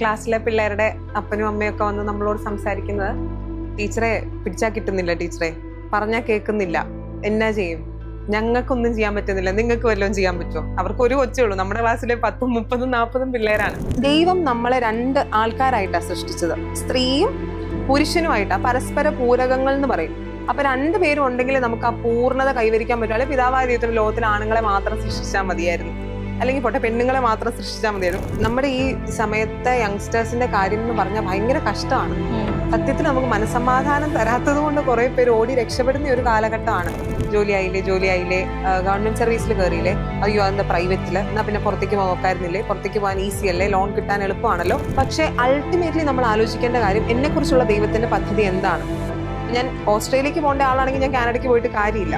ക്ലാസ്സിലെ പിള്ളേരുടെ അപ്പനും അമ്മയൊക്കെ വന്ന് നമ്മളോട് സംസാരിക്കുന്നത് ടീച്ചറെ പിടിച്ചാൽ കിട്ടുന്നില്ല ടീച്ചറെ. പറഞ്ഞാൽ കേൾക്കുന്നില്ല. എന്നാ ചെയ്യും? ഞങ്ങൾക്കൊന്നും ചെയ്യാൻ പറ്റുന്നില്ല. നിങ്ങൾക്ക് വല്ലതും ചെയ്യാൻ പറ്റുമോ? അവർക്ക് ഒരു കൊച്ചേ ഉള്ളൂ. നമ്മുടെ ക്ലാസ്സിലെ പത്തും മുപ്പതും നാൽപ്പതും പിള്ളേരാണ്. ദൈവം നമ്മളെ രണ്ട് ആൾക്കാരായിട്ടാണ് സൃഷ്ടിച്ചത്. സ്ത്രീയും പുരുഷനുമായിട്ടാണ് പരസ്പര പൂരകങ്ങൾ എന്ന് പറയും. അപ്പൊ രണ്ടുപേരും ഉണ്ടെങ്കിൽ നമുക്ക് ആ പൂർണത കൈവരിക്കാൻ പറ്റും. അല്ലെങ്കിൽ പിതാവായ ദൈവത്തിന് ലോകത്തിൽ ആണുങ്ങളെ മാത്രം സൃഷ്ടിച്ചാൽ മതിയായിരുന്നു. അല്ലെങ്കിൽ പോട്ടെ പെണ്ണുങ്ങളെ മാത്രം സൃഷ്ടിച്ചാൽ മതിയായിരുന്നു. നമ്മുടെ ഈ സമയത്തെ യങ്സ്റ്റേഴ്സിന്റെ കാര്യം എന്ന് പറഞ്ഞാൽ ഭയങ്കര കഷ്ടമാണ്. സത്യത്തിൽ നമുക്ക് മനസമാധാനം തരാത്തത് കൊണ്ട് കുറെ പേര് ഓടി രക്ഷപ്പെടുന്ന ഒരു കാലഘട്ടമാണ്. ജോലിയായില്ലേ ജോലിയായില്ലേ ഗവൺമെന്റ് സർവീസിൽ കയറിയില്ലേ അയ്യോ അതിന്റെ പ്രൈവറ്റിൽ എന്നാ പിന്നെ പുറത്തേക്ക് നോക്കായിരുന്നില്ലേ പുറത്തേക്ക് പോകാൻ ഈസി അല്ലേ? ലോൺ കിട്ടാൻ എളുപ്പമാണല്ലോ. പക്ഷെ അൾട്ടിമേറ്റ്ലി നമ്മൾ ആലോചിക്കേണ്ട കാര്യം എന്നെ കുറിച്ചുള്ള ദൈവത്തിന്റെ പദ്ധതി എന്താണ്? ഞാൻ ഓസ്ട്രേലിയക്ക് പോകേണ്ട ആളാണെങ്കിൽ ഞാൻ കാനഡയ്ക്ക് പോയിട്ട് കാര്യമില്ല.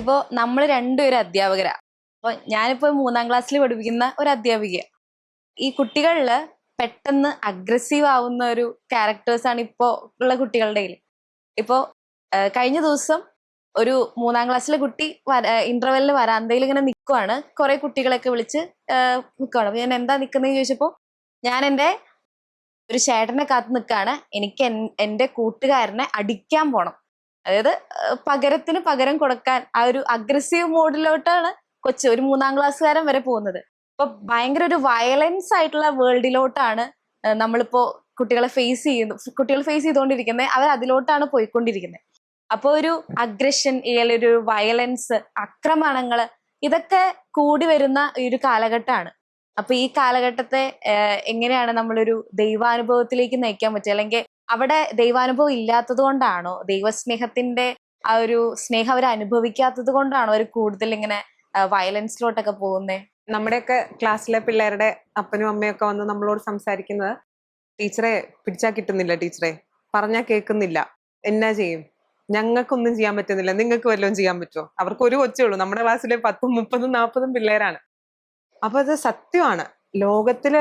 ഇപ്പോ നമ്മൾ രണ്ടുപേരും അധ്യാപകരാ. അപ്പൊ ഞാനിപ്പോ മൂന്നാം ക്ലാസ്സിൽ പഠിപ്പിക്കുന്ന ഒരു അധ്യാപിക ഈ കുട്ടികളിൽ പെട്ടെന്ന് അഗ്രസീവ് ആവുന്ന ഒരു ക്യാരക്ടേഴ്സ് ആണ് ഇപ്പോ ഉള്ള കുട്ടികളുടെ കയ്യിൽ ഇപ്പോ കഴിഞ്ഞ ദിവസം ഒരു മൂന്നാം ക്ലാസ്സിലെ കുട്ടി ഇന്റർവെല്ലിൽ വരാന്തയിൽ ഇങ്ങനെ നിൽക്കുവാണ് കുറെ കുട്ടികളൊക്കെ വിളിച്ച് നിൽക്കുവാണ് ഞാൻ എന്താ നിൽക്കുന്നത് ചോദിച്ചപ്പോൾ ഞാൻ എന്റെ ഒരു ചേട്ടനെ കാത്ത് നിൽക്കാണ് എനിക്ക് എൻ- എന്റെ കൂട്ടുകാരനെ അടിക്കാൻ പോണം. അതായത് പകരത്തിന് പകരം കൊടുക്കാൻ ആ ഒരു അഗ്രസീവ് മോഡിലോട്ടാണ് കൊച്ചു ഒരു മൂന്നാം ക്ലാസ്സുകാരൻ വരെ പോകുന്നത്. അപ്പൊ ഭയങ്കര ഒരു വയലൻസ് ആയിട്ടുള്ള വേൾഡിലോട്ടാണ് നമ്മളിപ്പോ കുട്ടികളെ ഫേസ് ചെയ്യുന്നു കുട്ടികൾ ഫേസ് ചെയ്തുകൊണ്ടിരിക്കുന്നത് അവർ അതിലോട്ടാണ് പോയിക്കൊണ്ടിരിക്കുന്നത് അപ്പൊ ഒരു അഗ്രഷൻ അല്ലെങ്കിൽ ഒരു വയലൻസ് ആക്രമണങ്ങൾ ഇതൊക്കെ കൂടി വരുന്ന ഒരു കാലഘട്ടമാണ്. അപ്പൊ ഈ കാലഘട്ടത്തെ എങ്ങനെയാണ് നമ്മളൊരു ദൈവാനുഭവത്തിലേക്ക് നയിക്കാൻ പറ്റുക? അല്ലെങ്കിൽ അവിടെ ദൈവാനുഭവം ഇല്ലാത്തത് കൊണ്ടാണോ? ദൈവസ്നേഹത്തിന്റെ ആ ഒരു സ്നേഹം അവർ അനുഭവിക്കാത്തത് കൊണ്ടാണോ അവർ കൂടുതൽ ഇങ്ങനെ വയലൻസിലോട്ടൊക്കെ പോകുന്നത് നമ്മുടെയൊക്കെ ക്ലാസ്സിലെ പിള്ളേരുടെ അപ്പനും അമ്മയും ഒക്കെ വന്ന് നമ്മളോട് സംസാരിക്കുന്നത് ടീച്ചറെ പിടിച്ചാ കിട്ടുന്നില്ല ടീച്ചറെ. പറഞ്ഞാ കേൾക്കുന്നില്ല. എന്നാ ചെയ്യും? ഞങ്ങൾക്കൊന്നും ചെയ്യാൻ പറ്റുന്നില്ല. നിങ്ങൾക്ക് വല്ലതും ചെയ്യാൻ പറ്റുമോ? അവർക്ക് ഒരു കൊച്ചേ ഉള്ളൂ. നമ്മുടെ ക്ലാസ്സിലെ പത്തും മുപ്പതും നാൽപ്പതും പിള്ളേരാണ്. അപ്പൊ അത് സത്യമാണ്. ലോകത്തിൽ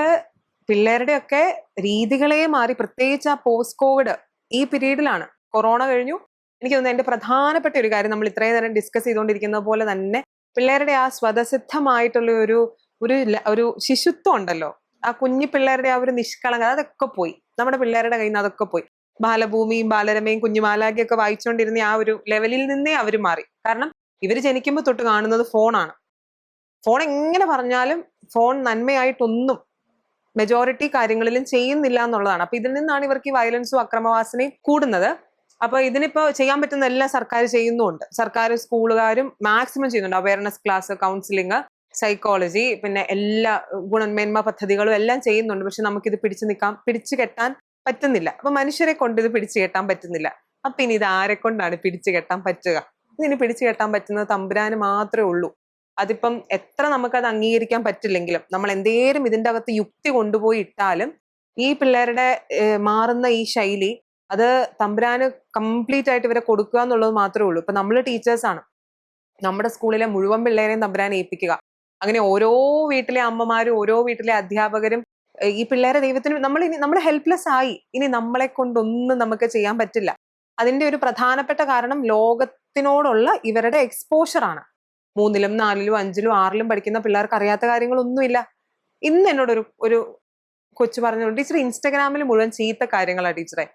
പിള്ളേരുടെയൊക്കെ രീതികളെ മാറി പ്രത്യേകിച്ച് ആ പോസ്റ്റ് കോവിഡ് ഈ പീരീഡിലാണ്. കൊറോണ കഴിഞ്ഞു. എനിക്ക് തോന്നുന്നു എന്റെ പ്രധാനപ്പെട്ട ഒരു കാര്യം നമ്മൾ ഇത്രയും നേരം ഡിസ്കസ് ചെയ്തുകൊണ്ടിരിക്കുന്ന പോലെ തന്നെ പിള്ളേരുടെ ആ സ്വതസിദ്ധമായിട്ടുള്ള ഒരു ഒരു ഒരു ശിശുത്വം ഉണ്ടല്ലോ. ആ കുഞ്ഞു പിള്ളേരുടെ ആ ഒരു നിഷ്കളങ്ക അതൊക്കെ പോയി. നമ്മുടെ പിള്ളേരുടെ കയ്യിൽ നിന്ന് അതൊക്കെ പോയി. ബാലഭൂമിയും ബാലരമയും കുഞ്ഞുമാലാഖയും ഒക്കെ വായിച്ചുകൊണ്ടിരുന്ന ആ ഒരു ലെവലിൽ നിന്നേ അവർ മാറി. കാരണം ഇവർ ജനിക്കുമ്പോൾ തൊട്ട് കാണുന്നത് ഫോണാണ്. ഫോൺ എങ്ങനെ പറഞ്ഞാലും ഫോൺ നന്മയായിട്ടൊന്നും മെജോറിറ്റി കാര്യങ്ങളിലും ചെയ്യുന്നില്ല എന്നുള്ളതാണ് അപ്പൊ ഇതിൽ നിന്നാണ് ഇവർക്ക് ഈ വയലൻസും അക്രമവാസനയും കൂടുന്നത്. അപ്പൊ ഇതിനിപ്പോ ചെയ്യാൻ പറ്റുന്ന എല്ലാം സർക്കാർ ചെയ്യുന്നുണ്ട് സർക്കാർ സ്കൂളുകാരും മാക്സിമം ചെയ്യുന്നുണ്ട്. അവയർനെസ് ക്ലാസ് കൗൺസിലിംഗ് സൈക്കോളജി പിന്നെ എല്ലാ ഗുണമേന്മ പദ്ധതികളും എല്ലാം ചെയ്യുന്നുണ്ട്. പക്ഷെ നമുക്കിത് പിടിച്ചു നിൽക്കാൻ പിടിച്ചു കെട്ടാൻ പറ്റുന്നില്ല. അപ്പൊ മനുഷ്യരെ കൊണ്ട് ഇത് പിടിച്ചു കെട്ടാൻ പറ്റുന്നില്ല. അപ്പൊ ഇനി ഇത് ആരെ കൊണ്ടാണ് പിടിച്ചു കെട്ടാൻ പറ്റുക? ഇതിന് പിടിച്ചു കെട്ടാൻ പറ്റുന്നത് തമ്പുരാന് മാത്രമേ ഉള്ളൂ. അതിപ്പം എത്ര നമുക്കത് അംഗീകരിക്കാൻ പറ്റില്ലെങ്കിലും നമ്മൾ എന്തേലും ഇതിന്റെ അകത്ത് യുക്തി കൊണ്ടുപോയി ഇട്ടാലും ഈ പിള്ളേരുടെ മാറുന്ന ഈ ശൈലി അത് തമ്പുരാന് കംപ്ലീറ്റ് ആയിട്ട് ഇവരെ കൊടുക്കുക എന്നുള്ളത് മാത്രമേ ഉള്ളൂ. ഇപ്പം നമ്മൾ ടീച്ചേഴ്സാണ് നമ്മുടെ സ്കൂളിലെ മുഴുവൻ പിള്ളേരെയും തമ്പുരാൻ ഏൽപ്പിക്കുക. അങ്ങനെ ഓരോ വീട്ടിലെ അമ്മമാരും ഓരോ വീട്ടിലെ അധ്യാപകരും ഈ പിള്ളേരെ ദൈവത്തിന് നമ്മൾ ഇനി നമ്മൾ ഹെൽപ്ലെസ് ആയി. ഇനി നമ്മളെ കൊണ്ടൊന്നും നമുക്ക് ചെയ്യാൻ പറ്റില്ല. അതിന്റെ ഒരു പ്രധാനപ്പെട്ട കാരണം ലോകത്തിനോടുള്ള ഇവരുടെ എക്സ്പോഷർ ആണ്. മൂന്നിലും നാലിലും അഞ്ചിലും ആറിലും പഠിക്കുന്ന പിള്ളേർക്ക് അറിയാത്ത കാര്യങ്ങളൊന്നുമില്ല. ഇന്ന് എന്നോട് ഒരു ഒരു കൊച്ചു പറഞ്ഞു ടീച്ചർ ഇൻസ്റ്റാഗ്രാമിൽ മുഴുവൻ ചീത്ത കാര്യങ്ങളാണ് ടീച്ചറെ.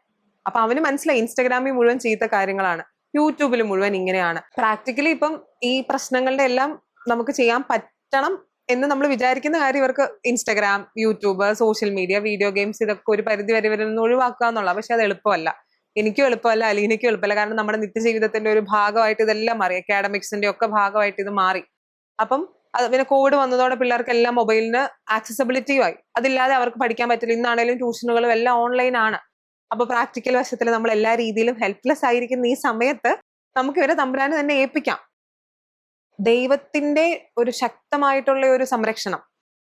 അപ്പൊ അവന് മനസ്സിലായി ഇൻസ്റ്റാഗ്രാമിൽ മുഴുവൻ ചീത്ത കാര്യങ്ങളാണ്. യൂട്യൂബിൽ മുഴുവൻ ഇങ്ങനെയാണ്. പ്രാക്ടിക്കലി ഇപ്പം ഈ പ്രശ്നങ്ങളുടെ എല്ലാം നമുക്ക് ചെയ്യാൻ പറ്റണം എന്ന് നമ്മൾ വിചാരിക്കുന്ന കാര്യം ഇവർക്ക് Instagram YouTube social media video games ഇതൊക്കെ ഒരു പരിധി വരെ വരുന്ന ഒഴിവാക്കുക എന്നുള്ള പക്ഷെ അത് എളുപ്പമല്ല. എനിക്കും എളുപ്പമല്ല അലീനയ്ക്കും എളുപ്പമല്ല. കാരണം നമ്മുടെ നിത്യജീവിതത്തിന്റെ ഒരു ഭാഗമായിട്ട് ഇതെല്ലാം മാറി. അക്കാഡമിക്സിന്റെ ഒക്കെ ഭാഗമായിട്ട് ഇത് മാറി. അപ്പം അത് പിന്നെ കോവിഡ് വന്നതോടെ പിള്ളേർക്ക് എല്ലാം മൊബൈലിന് ആക്സസബിലിറ്റിയും ആയി അതില്ലാതെ അവർക്ക് പഠിക്കാൻ പറ്റില്ല. ഇന്നാണേലും ട്യൂഷനുകളും എല്ലാം ഓൺലൈൻ ആണ്. അപ്പൊ പ്രാക്ടിക്കൽ വശത്തിൽ നമ്മൾ എല്ലാ രീതിയിലും ഹെൽപ്ലെസ് ആയിരിക്കുന്ന ഈ സമയത്ത് നമുക്ക് ഇവരെ തമ്പുരാന് തന്നെ ഏൽപ്പിക്കാം. ദൈവത്തിന്റെ ഒരു ശക്തമായിട്ടുള്ള ഒരു സംരക്ഷണം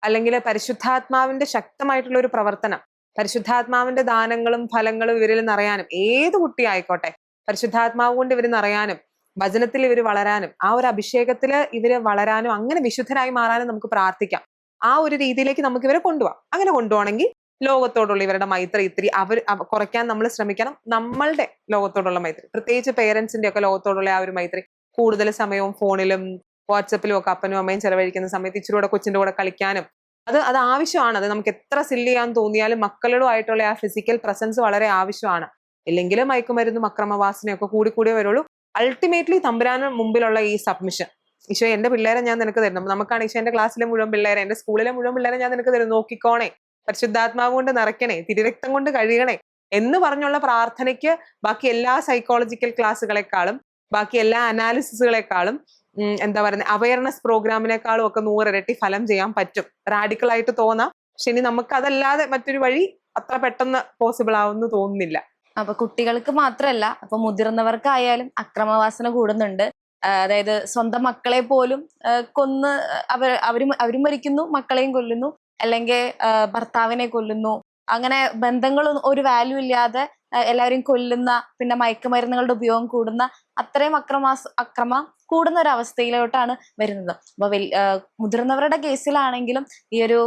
അല്ലെങ്കിൽ പരിശുദ്ധാത്മാവിന്റെ ശക്തമായിട്ടുള്ള ഒരു പ്രവർത്തനം പരിശുദ്ധാത്മാവിന്റെ ദാനങ്ങളും ഫലങ്ങളും ഇവരിൽ നിറയാനും ഏത് കുട്ടി ആയിക്കോട്ടെ പരിശുദ്ധാത്മാവ് കൊണ്ട് ഇവർ നിറയാനും വചനത്തിൽ ഇവർ വളരാനും ആ ഒരു അഭിഷേകത്തിൽ ഇവർ വളരാനും അങ്ങനെ വിശുദ്ധരായി മാറാനും നമുക്ക് പ്രാർത്ഥിക്കാം. ആ ഒരു രീതിയിലേക്ക് നമുക്ക് ഇവരെ കൊണ്ടുപോകാം അങ്ങനെ കൊണ്ടുപോകണമെങ്കിൽ ലോകത്തോടുള്ള ഇവരുടെ മൈത്രി ഇത്തിരി അവർ കുറയ്ക്കാൻ നമ്മൾ ശ്രമിക്കണം. നമ്മളുടെ ലോകത്തോടുള്ള മൈത്രി പ്രത്യേകിച്ച് പേരൻസിന്റെ ഒക്കെ ലോകത്തോടുള്ള ആ ഒരു മൈത്രി. കൂടുതൽ സമയവും ഫോണിലും വാട്സപ്പിലും ഒക്കെ അപ്പനും അമ്മയും ചെലവഴിക്കുന്ന സമയത്ത് ഇച്ചിരി കൂടെ കൊച്ചിന്റെ കൂടെ കളിക്കാനും അത് അത് ആവശ്യമാണ്. അത് നമുക്ക് എത്ര സില്ല് ചെയ്യാൻ തോന്നിയാലും മക്കളുമായിട്ടുള്ള ആ ഫിസിക്കൽ പ്രസൻസ് വളരെ ആവശ്യമാണ്. ഇല്ലെങ്കിൽ മയക്കുമരുന്നും അക്രമവാസനയൊക്കെ കൂടി കൂടിയേ വരുള്ളൂ. അൾട്ടിമേറ്റ്ലി തമ്പുരാന് മുമ്പിലുള്ള ഈ സബ്മിഷൻ ഈശോ എന്റെ പിള്ളേരെ ഞാൻ നിനക്ക് തരുന്നു. നമുക്കാണ് ഈശോ എന്റെ ക്ലാസ്സിലെ മുഴുവൻ പിള്ളേരെ എന്റെ സ്കൂളിലെ മുഴുവൻ പിള്ളേരെ ഞാൻ നിനക്ക് തരുന്നു. നോക്കിക്കോണേ. പരിശുദ്ധാത്മാവ് കൊണ്ട് നിറയ്ക്കണേ. തിരിരക്തം കൊണ്ട് കഴിയണേ എന്ന് പറഞ്ഞുള്ള പ്രാർത്ഥനയ്ക്ക് ബാക്കി എല്ലാ സൈക്കോളജിക്കൽ ക്ലാസ്സുകളെക്കാളും ബാക്കി എല്ലാ അനാലിസിസുകളെക്കാളും എന്താ പറയുന്നത് അവയർനെസ് പ്രോഗ്രാമിനേക്കാളും ഒക്കെ നൂറിരട്ടി ഫലം ചെയ്യാൻ പറ്റും. റാഡിക്കൽ ആയിട്ട് തോന്നാം. പക്ഷെ ഇനി നമുക്ക് അതല്ലാതെ മറ്റൊരു വഴി അത്ര പെട്ടെന്ന് പോസിബിൾ ആവുമെന്ന് തോന്നുന്നില്ല. അപ്പൊ കുട്ടികൾക്ക് മാത്രമല്ല അപ്പൊ മുതിർന്നവർക്കായാലും അക്രമവാസന കൂടുന്നുണ്ട്. അതായത് സ്വന്തം മക്കളെ പോലും കൊന്ന് അവർ അവരും അവരും മരിക്കുന്നു മക്കളെയും കൊല്ലുന്നു. അല്ലെങ്കിൽ ഭർത്താവിനെ കൊല്ലുന്നു. അങ്ങനെ ബന്ധങ്ങളൊന്നും ഒരു വാല്യൂ ഇല്ലാതെ എല്ലാവരെയും കൊല്ലുന്ന പിന്നെ മയക്കുമരുന്നുകളുടെ ഉപയോഗം കൂടുന്ന അത്രയും അക്രമാസ അക്രമ കൂടുന്ന ഒരു അവസ്ഥയിലോട്ടാണ് വരുന്നത്. അപ്പൊ മുതിർന്നവരുടെ കേസിലാണെങ്കിലും ഈ ഒരു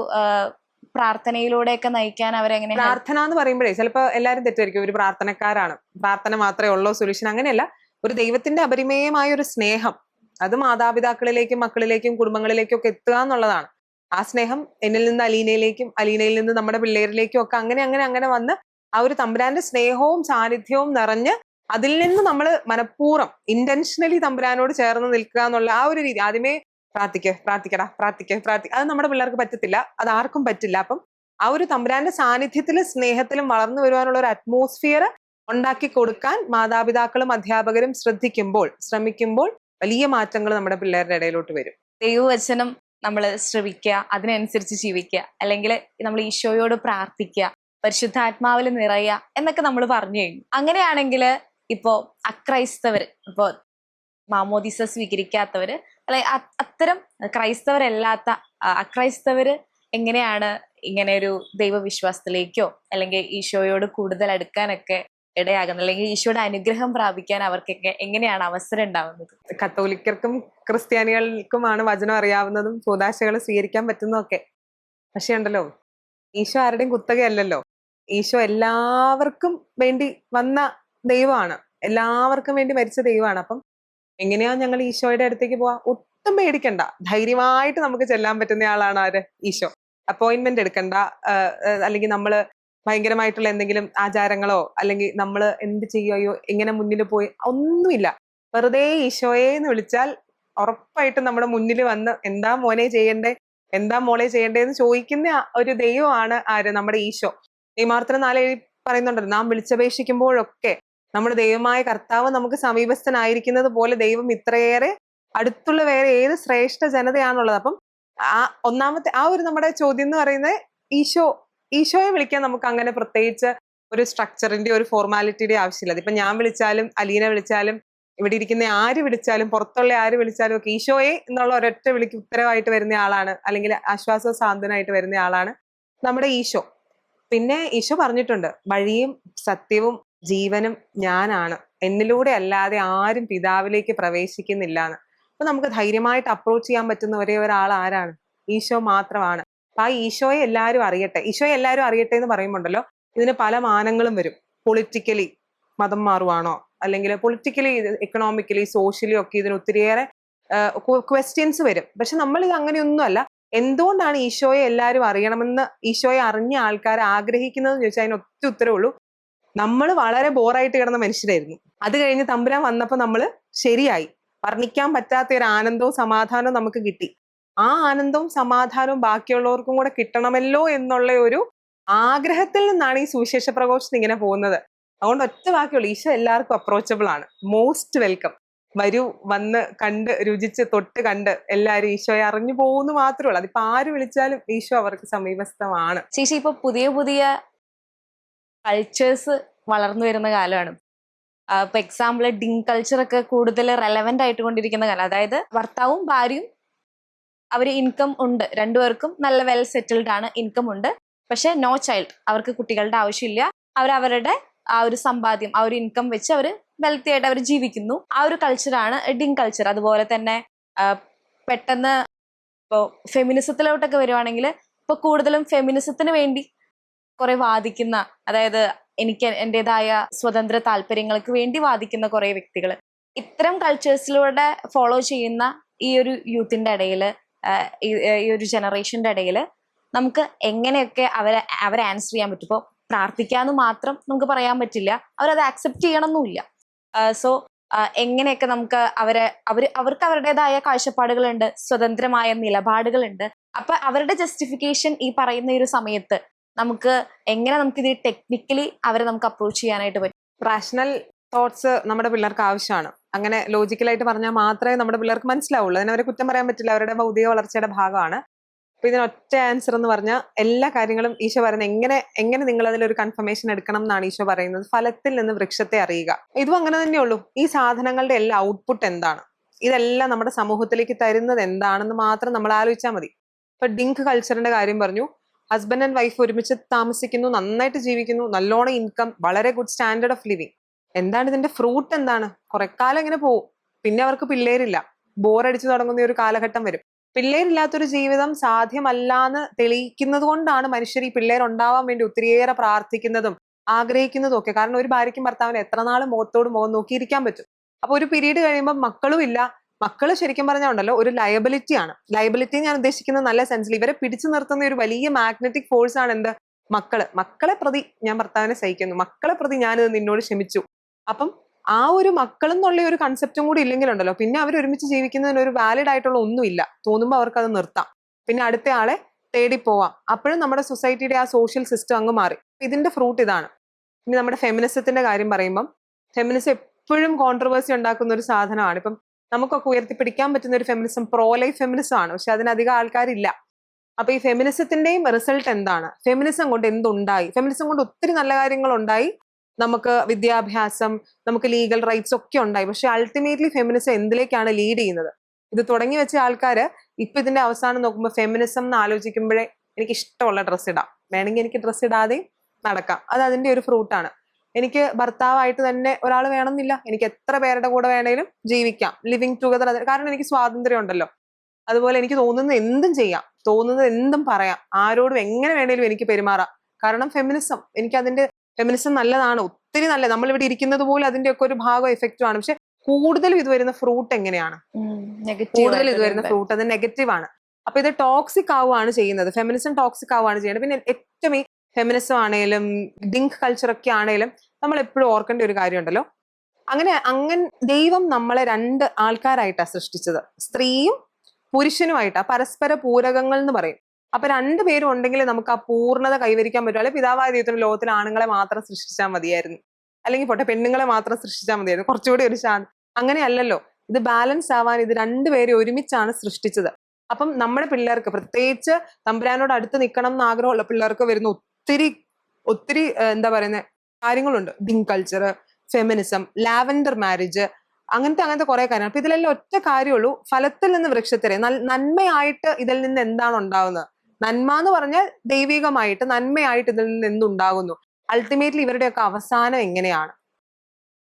പ്രാർത്ഥനയിലൂടെ പ്രാർത്ഥനയിലൂടെയൊക്കെ നയിക്കാൻ അവരെങ്ങനെ പ്രാർത്ഥന എന്ന് പറയുമ്പോഴേ ചിലപ്പോൾ എല്ലാവരും തെറ്റായിരിക്കും ഒരു പ്രാർത്ഥനക്കാരാണ്. പ്രാർത്ഥന മാത്രമേ ഉള്ളൂ സൊല്യൂഷൻ അങ്ങനെയല്ല. ഒരു ദൈവത്തിന്റെ അപരിമേയമായ ഒരു സ്നേഹം അത് മാതാപിതാക്കളിലേക്കും മക്കളിലേക്കും കുടുംബങ്ങളിലേക്കും ഒക്കെ എത്തുക എന്നുള്ളതാണ്. ആ സ്നേഹം എന്നിൽ നിന്ന് അലീനയിലേക്കും അലീനയിൽ നിന്ന് നമ്മുടെ പിള്ളേരിലേക്കും ഒക്കെ അങ്ങനെ അങ്ങനെ അങ്ങനെ വന്ന് ആ ഒരു തമ്പുരാന്റെ സ്നേഹവും സാന്നിധ്യവും നിറഞ്ഞ് അതിൽ നിന്ന് നമ്മൾ മനഃപൂർവം ഇന്റൻഷനലി തമ്പുരാനോട് ചേർന്ന് നിൽക്കുക എന്നുള്ള ആ ഒരു രീതി. ആദ്യമേ പ്രാർത്ഥിക്കുക പ്രാർത്ഥിക്കടാ പ്രാർത്ഥിക്കുക പ്രാർത്ഥി അത് നമ്മുടെ പിള്ളേർക്ക് പറ്റത്തില്ല. അത് ആർക്കും പറ്റില്ല. അപ്പം ആ ഒരു തമ്പുരാന്റെ സാന്നിധ്യത്തിലും സ്നേഹത്തിലും വളർന്നു വരുവാനുള്ള ഒരു അറ്റ്മോസ്ഫിയർ ഉണ്ടാക്കി കൊടുക്കാൻ മാതാപിതാക്കളും അധ്യാപകരും ശ്രദ്ധിക്കുമ്പോൾ ശ്രമിക്കുമ്പോൾ വലിയ മാറ്റങ്ങൾ നമ്മുടെ പിള്ളേരുടെ ഇടയിലോട്ട് വരും. ദൈവവചനം നമ്മൾ ശ്രമിക്കുക അതിനനുസരിച്ച് ജീവിക്കുക. അല്ലെങ്കിൽ നമ്മൾ ഈശോയോട് പ്രാർത്ഥിക്കുക. പരിശുദ്ധാത്മാവിൽ നിറയുക എന്നൊക്കെ നമ്മൾ പറഞ്ഞു കഴിഞ്ഞു. അങ്ങനെയാണെങ്കിൽ ഇപ്പോ അക്രൈസ്തവർ ഇപ്പോ മാമോദിസ സ്വീകരിക്കാത്തവര് അല്ലെ അത്തരം ക്രൈസ്തവരല്ലാത്ത അക്രൈസ്തവര് എങ്ങനെയാണ് ഇങ്ങനെ ഒരു ദൈവവിശ്വാസത്തിലേക്കോ അല്ലെങ്കിൽ ഈശോയോട് കൂടുതൽ അടുക്കാനൊക്കെ ഇടയാകുന്നത്? അല്ലെങ്കിൽ ഈശോയുടെ അനുഗ്രഹം പ്രാപിക്കാൻ അവർക്കൊക്കെ എങ്ങനെയാണ് അവസരം ഉണ്ടാവുന്നത്? കത്തോലിക്കർക്കും ക്രിസ്ത്യാനികൾക്കുമാണ് വചനം അറിയാവുന്നതും കൂതാശകൾ സ്വീകരിക്കാൻ പറ്റുന്നതൊക്കെ. പക്ഷെ ഉണ്ടല്ലോ ഈശോ ആരുടെയും കുത്തകയല്ലല്ലോ. ഈശോ എല്ലാവർക്കും വേണ്ടി വന്ന ദൈവമാണ്. എല്ലാവർക്കും വേണ്ടി മരിച്ച ദൈവമാണ്. അപ്പം എങ്ങനെയാ ഞങ്ങൾ ഈശോയുടെ അടുത്തേക്ക് പോവാ? ഒട്ടും പേടിക്കണ്ട. ധൈര്യമായിട്ട് നമുക്ക് ചെല്ലാൻ പറ്റുന്ന ആളാണ് ആര്? ഈശോ. അപ്പോയിന്റ്മെന്റ് എടുക്കണ്ട. അല്ലെങ്കിൽ നമ്മൾ ഭയങ്കരമായിട്ടുള്ള എന്തെങ്കിലും ആചാരങ്ങളോ അല്ലെങ്കിൽ നമ്മൾ എന്ത് ചെയ്യുകയോ എങ്ങനെ മുന്നിൽ പോയി ഒന്നുമില്ല. വെറുതെ ഈശോയെ എന്ന് വിളിച്ചാൽ ഉറപ്പായിട്ടും നമ്മുടെ മുന്നിൽ വന്ന് എന്താ മോനെ ചെയ്യണ്ടേ എന്താ മോളെ ചെയ്യണ്ടേ എന്ന് ചോദിക്കുന്ന ഒരു ദൈവമാണ് ആര്? നമ്മുടെ ഈശോ. നിയമാർത്ഥന നാലേഴി പറയുന്നുണ്ടല്ലോ നാം വിളിച്ചപേക്ഷിക്കുമ്പോഴൊക്കെ നമ്മുടെ ദൈവമായ കർത്താവ് നമുക്ക് സമീപസ്ഥനായിരിക്കുന്നത് പോലെ ദൈവം ഇത്രയേറെ അടുത്തുള്ള വേറെ ഏത് ശ്രേഷ്ഠ ജനതയാണുള്ളത്? അപ്പം ആ ഒന്നാമത്തെ ആ ഒരു നമ്മുടെ ചോദ്യം എന്ന് പറയുന്നത് ഈശോ ഈശോയെ വിളിക്കാൻ നമുക്ക് അങ്ങനെ പ്രത്യേകിച്ച് ഒരു സ്ട്രക്ചറിന്റെ ഒരു ഫോർമാലിറ്റിയുടെ ആവശ്യമില്ല. അതിപ്പോ ഞാൻ വിളിച്ചാലും അലീന വിളിച്ചാലും ഇവിടെ ഇരിക്കുന്ന ആര് വിളിച്ചാലും പുറത്തുള്ള ആര് വിളിച്ചാലും ഒക്കെ ഈശോയെ എന്നുള്ള ഒരൊറ്റ വിളിക്ക് ഉത്തരവായിട്ട് വരുന്ന ആളാണ് അല്ലെങ്കിൽ ആശ്വാസ സാന്ത്വനായിട്ട് വരുന്ന ആളാണ് നമ്മുടെ ഈശോ. പിന്നെ ഈശോ പറഞ്ഞിട്ടുണ്ട് വഴിയും സത്യവും ജീവനും ഞാനാണ്. എന്നിലൂടെ അല്ലാതെ ആരും പിതാവിലേക്ക് പ്രവേശിക്കുന്നില്ല എന്ന് അപ്പൊ നമുക്ക് ധൈര്യമായിട്ട് അപ്രോച്ച് ചെയ്യാൻ പറ്റുന്ന ഒരേ ഒരാൾ ആരാണ്? ഈശോ മാത്രമാണ്. അപ്പൊ ആ ഈശോയെ എല്ലാവരും അറിയട്ടെ. ഈശോയെ എല്ലാവരും അറിയട്ടെ എന്ന് പറയുമ്പോണ്ടല്ലോ ഇതിന് പല മാനങ്ങളും വരും. പൊളിറ്റിക്കലി മതം മാറുവാണോ അല്ലെങ്കിൽ പൊളിറ്റിക്കലി എക്കണോമിക്കലി സോഷ്യലി ഒക്കെ ഇതിന് ഒത്തിരിയേറെ ക്വസ്റ്റ്യൻസ് വരും. പക്ഷെ നമ്മൾ ഇത് അങ്ങനെയൊന്നുമല്ല. എന്തുകൊണ്ടാണ് ഈശോയെ എല്ലാവരും അറിയണമെന്ന് ഈശോയെ അറിഞ്ഞ ആൾക്കാർ ആഗ്രഹിക്കുന്നതെന്ന് ചോദിച്ചാൽ അതിന് ഒറ്റ ഉത്തരവേ ഉള്ളൂ. നമ്മൾ വളരെ ബോറായിട്ട് കിടന്ന മനുഷ്യരായിരുന്നു. അത് കഴിഞ്ഞ് തമ്പുരാൻ വന്നപ്പോൾ നമ്മൾ ശരിയായി. വർണിക്കാൻ പറ്റാത്ത ഒരു ആനന്ദവും സമാധാനവും നമുക്ക് കിട്ടി. ആ ആനന്ദവും സമാധാനവും ബാക്കിയുള്ളവർക്കും കൂടെ കിട്ടണമല്ലോ എന്നുള്ള ഒരു ആഗ്രഹത്തിൽ നിന്നാണ് ഈ സുവിശേഷ പ്രഘോഷണം ഇങ്ങനെ പോകുന്നത്. അതുകൊണ്ട് ഒറ്റ വാക്കുള്ളൂ ഈശോ എല്ലാവർക്കും അപ്രോച്ചബിൾ ആണ്. മോസ്റ്റ് വെൽക്കം വരൂ വന്ന് കണ്ട് രുചിച്ച് തൊട്ട് കണ്ട് എല്ലാവരും ഈശോയെ അറിഞ്ഞു പോകുന്നു മാത്രമേ ഉള്ളൂ. അതിപ്പോ ആര് വിളിച്ചാലും ഈശോ അവർക്ക് സമീപസ്ഥമാണ്. ചേച്ചി ഇപ്പൊ പുതിയ പുതിയ കൾച്ചേഴ്സ് വളർന്നു വരുന്ന കാലമാണ്. ഇപ്പൊ എക്സാമ്പിൾ ഡിങ് കൾച്ചർ ഒക്കെ കൂടുതൽ റെലവെന്റ് ആയിട്ട് കൊണ്ടിരിക്കുന്ന കാലം. അതായത് ഭർത്താവും ഭാര്യയും അവർ ഇൻകം ഉണ്ട്. രണ്ടുപേർക്കും നല്ല വെൽ സെറ്റിൽഡ് ആണ് ഇൻകം ഉണ്ട്. പക്ഷെ നോ ചൈൽഡ് അവർക്ക് കുട്ടികളുടെ ആവശ്യമില്ല. അവരവരുടെ ആ ഒരു സമ്പാദ്യം ആ ഒരു ഇൻകം വെച്ച് അവർ വെൽത്തി ആയിട്ട് അവർ ജീവിക്കുന്നു. ആ ഒരു കൾച്ചറാണ് ഡിങ് കൾച്ചർ അതുപോലെ തന്നെ പെട്ടെന്ന് ഇപ്പോൾ ഫെമിനിസത്തിലോട്ടൊക്കെ വരുവാണെങ്കിൽ ഇപ്പൊ കൂടുതലും ഫെമിനിസത്തിന് വേണ്ടി കുറെ വാദിക്കുന്ന അതായത് എനിക്ക് എന്റെതായ സ്വതന്ത്ര താല്പര്യങ്ങൾക്ക് വേണ്ടി വാദിക്കുന്ന കുറെ വ്യക്തികൾ ഇത്തരം കൾച്ചേഴ്സിലൂടെ ഫോളോ ചെയ്യുന്ന ഈ ഒരു യൂത്തിന്റെ ഇടയിൽ ഈ ഒരു ജനറേഷന്റെ ഇടയിൽ നമുക്ക് എങ്ങനെയൊക്കെ അവരെ അവരെ ആൻസർ ചെയ്യാൻ പറ്റും? ഇപ്പോൾ പ്രാർത്ഥിക്കാന്ന് മാത്രം നമുക്ക് പറയാൻ പറ്റില്ല. അവരത് ആക്സെപ്റ്റ് ചെയ്യണമെന്നില്ല സോ എങ്ങനെയൊക്കെ നമുക്ക് അവരെ അവർ അവർക്ക് അവരുടേതായ കാഴ്ചപ്പാടുകളുണ്ട് സ്വതന്ത്രമായ നിലപാടുകളുണ്ട്. അപ്പൊ അവരുടെ ജസ്റ്റിഫിക്കേഷൻ ഈ പറയുന്ന ഒരു സമയത്ത് നമുക്ക് എങ്ങനെ നമുക്ക് ഇത് ടെക്നിക്കലി അവരെ നമുക്ക് അപ്രോച്ച് ചെയ്യാനായിട്ട് പറ്റും? റാഷണൽ തോട്ട്സ് നമ്മുടെ പിള്ളേർക്ക് ആവശ്യമാണ്. അങ്ങനെ ലോജിക്കലായിട്ട് പറഞ്ഞാൽ മാത്രമേ നമ്മുടെ പിള്ളേർക്ക് മനസ്സിലാവുള്ളൂ. അതിനവരെ കുറ്റം പറയാൻ പറ്റില്ല. അവരുടെ ഭൗതിക വളർച്ചയുടെ ഭാഗമാണ്. അപ്പൊ ഇതിനൊറ്റ ആൻസർ എന്ന് പറഞ്ഞാൽ എല്ലാ കാര്യങ്ങളും ഈശോ പറയുന്നത് എങ്ങനെ എങ്ങനെ നിങ്ങൾ അതിലൊരു കൺഫർമേഷൻ എടുക്കണം എന്നാണ് ഈശോ പറയുന്നത്. ഫലത്തിൽ നിന്ന് വൃക്ഷത്തെ അറിയുക. ഇതും അങ്ങനെ തന്നെയുള്ളൂ ഈ സാധനങ്ങളുടെ എല്ലാ ഔട്ട്പുട്ട് എന്താണ്? ഇതെല്ലാം നമ്മുടെ സമൂഹത്തിലേക്ക് തരുന്നത് എന്താണെന്ന് മാത്രം നമ്മൾ ആലോചിച്ചാൽ മതി. ഇപ്പൊ ഡിങ്ക് കൾച്ചറിന്റെ കാര്യം പറഞ്ഞു. ഹസ്ബൻഡ് ആൻഡ് വൈഫ് ഒരുമിച്ച് താമസിക്കുന്നു നന്നായിട്ട് ജീവിക്കുന്നു നല്ലോണം ഇൻകം വളരെ ഗുഡ് സ്റ്റാൻഡേർഡ് ഓഫ് ലിവിങ് എന്താണ് ഇതിന്റെ ഫ്രൂട്ട് എന്താണ്? കുറെ കാലം ഇങ്ങനെ പോകും പിന്നെ അവർക്ക് പിള്ളേരില്ല. ബോറടിച്ചു തുടങ്ങുന്ന ഒരു കാലഘട്ടം വരും. പിള്ളേരില്ലാത്തൊരു ജീവിതം സാധ്യമല്ല എന്ന് തെളിയിക്കുന്നത് കൊണ്ടാണ് മനുഷ്യർ ഈ പിള്ളേർ ഉണ്ടാവാൻ വേണ്ടി ഒത്തിരിയേറെ പ്രാർത്ഥിക്കുന്നതും ആഗ്രഹിക്കുന്നതും ഒക്കെ കാരണം ഒരു ഭാര്യയ്ക്കും ഭർത്താവിന് എത്ര നാൾ മുഖത്തോട് മുഖം നോക്കിയിരിക്കാൻ പറ്റും. അപ്പൊ ഒരു പീരീഡ് കഴിയുമ്പോൾ മക്കളും ഇല്ല. മക്കൾ ശരിക്കും പറഞ്ഞാൽ ഉണ്ടല്ലോ ഒരു ലയബിലിറ്റി ആണ്. ലയബിലിറ്റി ഞാൻ ഉദ്ദേശിക്കുന്നത് നല്ല സെൻസിൽ ഇവരെ പിടിച്ചു നിർത്തുന്ന ഒരു വലിയ മാഗ്നറ്റിക് ഫോഴ്സ് ആണ് എന്ത്? മക്കൾ. മക്കളെ പ്രതി ഞാൻ ഭർത്താവിനെ സഹിക്കുന്നു. മക്കളെ പ്രതി ഞാനിത് നിന്നോട് ക്ഷമിച്ചു. അപ്പം ആ ഒരു മക്കൾ എന്നുള്ള ഒരു കൺസെപ്റ്റും കൂടി ഇല്ലെങ്കിലുണ്ടല്ലോ. പിന്നെ അവർ ഒരുമിച്ച് ജീവിക്കുന്നതിന് ഒരു വാലിഡ് ആയിട്ടുള്ള ഒന്നുമില്ല. തോന്നുമ്പോൾ അവർക്ക് അത് നിർത്താം. പിന്നെ അടുത്ത ആളെ തേടി പോവാം. അപ്പോഴും നമ്മുടെ സൊസൈറ്റിയുടെ ആ സോഷ്യൽ സിസ്റ്റം അങ്ങ് മാറി. ഇതിന്റെ ഫ്രൂട്ട് ഇതാണ്. ഇനി നമ്മുടെ ഫെമിനിസത്തിന്റെ കാര്യം പറയുമ്പം ഫെമിനിസം എപ്പോഴും കോൺട്രവേഴ്സി ഉണ്ടാക്കുന്ന ഒരു സാധനമാണ്. ഇപ്പം നമുക്കൊക്കെ ഉയർത്തിപ്പിടിക്കാൻ പറ്റുന്ന ഒരു ഫെമിനിസം പ്രോ ലൈഫ് ഫെമിനിസം ആണ്. പക്ഷെ അതിനധികം ആൾക്കാരില്ല. അപ്പൊ ഈ ഫെമിനിസത്തിന്റെയും റിസൾട്ട് എന്താണ്? ഫെമിനിസം കൊണ്ട് എന്തുണ്ടായി? ഫെമിനിസം കൊണ്ട് ഒത്തിരി നല്ല കാര്യങ്ങൾ ഉണ്ടായി നമുക്ക് വിദ്യാഭ്യാസം നമുക്ക് ലീഗൽ റൈറ്റ്സ് ഒക്കെ ഉണ്ടായി. പക്ഷെ അൾട്ടിമേറ്റ്ലി ഫെമിനിസം എന്തിലേക്കാണ് ലീഡ് ചെയ്യുന്നത്? ഇത് തുടങ്ങി വെച്ച ആൾക്കാർ ഇപ്പൊ ഇതിന്റെ അവസാനം നോക്കുമ്പോൾ ഫെമിനിസം എന്ന് ആലോചിക്കുമ്പോഴേ എനിക്ക് ഇഷ്ടമുള്ള ഡ്രസ്സ് ഇടാം. വേണമെങ്കിൽ എനിക്ക് ഡ്രസ്സ് ഇടാതെ നടക്കാം. അത് അതിന്റെ ഒരു ഫ്രൂട്ടാണ് എനിക്ക് ഭർത്താവായിട്ട് തന്നെ ഒരാൾ വേണമെന്നില്ല. എനിക്ക് എത്ര പേരുടെ കൂടെ വേണേലും ജീവിക്കാം. ലിവിങ് ടുഗദർ കാരണം എനിക്ക് സ്വാതന്ത്ര്യം ഉണ്ടല്ലോ. അതുപോലെ എനിക്ക് തോന്നുന്നത് എന്തും ചെയ്യാം. തോന്നുന്നത് എന്തും പറയാം. ആരോടും എങ്ങനെ വേണേലും എനിക്ക് പെരുമാറാം. കാരണം ഫെമിനിസം എനിക്ക് അതിന്റെ ഫെമിനിസം നല്ലതാണ്. ഒത്തിരി നല്ല. നമ്മളിവിടെ ഇരിക്കുന്നത് പോലെ അതിന്റെ ഒക്കെ ഒരു ഭാഗം എഫക്റ്റും ആണ്. പക്ഷെ കൂടുതലും ഇത് വരുന്ന ഫ്രൂട്ട് എങ്ങനെയാണ്? കൂടുതൽ ഇത് വരുന്ന ഫ്രൂട്ട് അത് നെഗറ്റീവ് ആണ്. അപ്പൊ ഇത് ടോക്സിക് ആവുകയാണ് ചെയ്യുന്നത്. ഫെമിനിസം ടോക്സിക് ആവുകയാണ് ചെയ്യുന്നത്. പിന്നെ ഏറ്റവും ഈ ഫെമിനിസം ആണെങ്കിലും ഡിങ്ക് കൾച്ചർ ഒക്കെ ആണെങ്കിലും നമ്മൾ എപ്പോഴും ഓർക്കേണ്ട ഒരു കാര്യമുണ്ടല്ലോ. അങ്ങനെ അങ്ങനെ ദൈവം നമ്മളെ രണ്ട് ആൾക്കാരായിട്ടാണ് സൃഷ്ടിച്ചത്. സ്ത്രീയും പുരുഷനുമായിട്ടാ. പരസ്പര പൂരകങ്ങൾ എന്ന് പറയും. അപ്പൊ രണ്ടുപേരും ഉണ്ടെങ്കിൽ നമുക്ക് ആ പൂർണത കൈവരിക്കാൻ പറ്റും. അല്ലെങ്കിൽ പിതാവായ ദൈവത്തിന് ലോകത്തിൽ ആണുങ്ങളെ മാത്രം സൃഷ്ടിച്ചാൽ മതിയായിരുന്നു. അല്ലെങ്കിൽ പോട്ടെ പെണ്ണുങ്ങളെ മാത്രം സൃഷ്ടിച്ചാൽ മതിയായിരുന്നു. കുറച്ചുകൂടി ഒരു ശാന്തി. അങ്ങനെയല്ലല്ലോ. ഇത് ബാലൻസ് ആവാൻ ഇത് രണ്ടുപേരെ ഒരുമിച്ചാണ് സൃഷ്ടിച്ചത്. അപ്പം നമ്മുടെ പിള്ളേർക്ക് പ്രത്യേകിച്ച് തമ്പുരാനോട് അടുത്ത് നിൽക്കണം എന്ന് ആഗ്രഹമുള്ള പിള്ളേർക്ക് വരുന്ന ഒത്തിരി ഒത്തിരി എന്താ പറയുന്നത് കാര്യങ്ങളുണ്ട്. Dink culture feminism lavender marriage അങ്ങനത്തെ അങ്ങനത്തെ കുറെ കാര്യങ്ങൾ. അപ്പൊ ഇതിലെല്ലാം ഒറ്റ കാര്യമുള്ളൂ ഫലത്തിൽ നിന്ന് വൃക്ഷത്തിരെ നന്മയായിട്ട് ഇതിൽ നിന്ന് എന്താണ് ഉണ്ടാവുന്നത്? നന്മ എന്ന് പറഞ്ഞാൽ ദൈവികമായിട്ട് നന്മയായിട്ട് ഇതിൽ നിന്നുണ്ടാകുന്നു. അൾട്ടിമേറ്റ്ലി ഇവരുടെയൊക്കെ അവസാനം എങ്ങനെയാണ്?